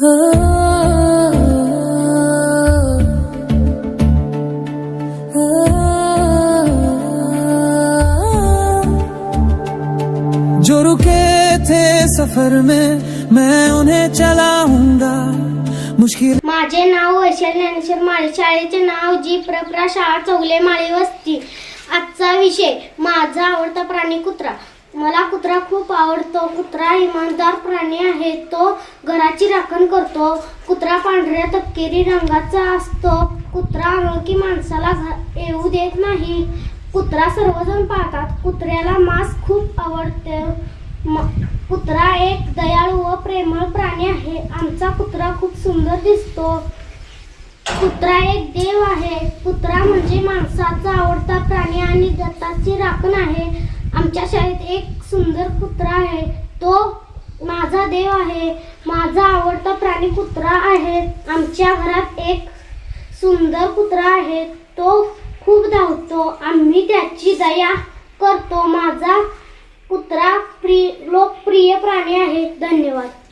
जो रुके थे सफर में मैं उन्हें चलाऊंगा। मुश्किल माझे नाव वैशाल ज्ञानेश्वर माळी. शाळेचे नाव जी प्रप्रा शाळा चौले माळी वस्ती. आजचा विषय माझा आवडता प्राणी कुत्रा. मला कुत्रा खूप आवडतो. कुत्रा इमानदार प्राणी आहे. तो घराची राखण करतो. कुत्रा पांढऱ्या तपकिरी रंगाचा असतो. कुत्रा अनोळखी माणसाला येऊ देत नाही. कुत्रा सर्वजण पाहतात. कुत्र्याला मांस खूप आवडते. कुत्रा एक दयाळू व प्रेमळ प्राणी आहे. आमचा कुत्रा खूप सुंदर दिसतो. कुत्रा एक देव आहे. कुत्रा म्हणजे माणसाचा आवडता प्राणी आणि दत्ताची राखण आहे. आहेत. एक सुंदर कुत्रा आहे. तो माझा देव आहे. माझा आवडता प्राणी कुत्रा आहे. आमच्या घरात एक सुंदर कुत्रा आहे. तो खूप धावतो. आम्ही त्याची दया करतो. माझा कुत्रा प्रिय लोकप्रिय प्राणी आहे. धन्यवाद.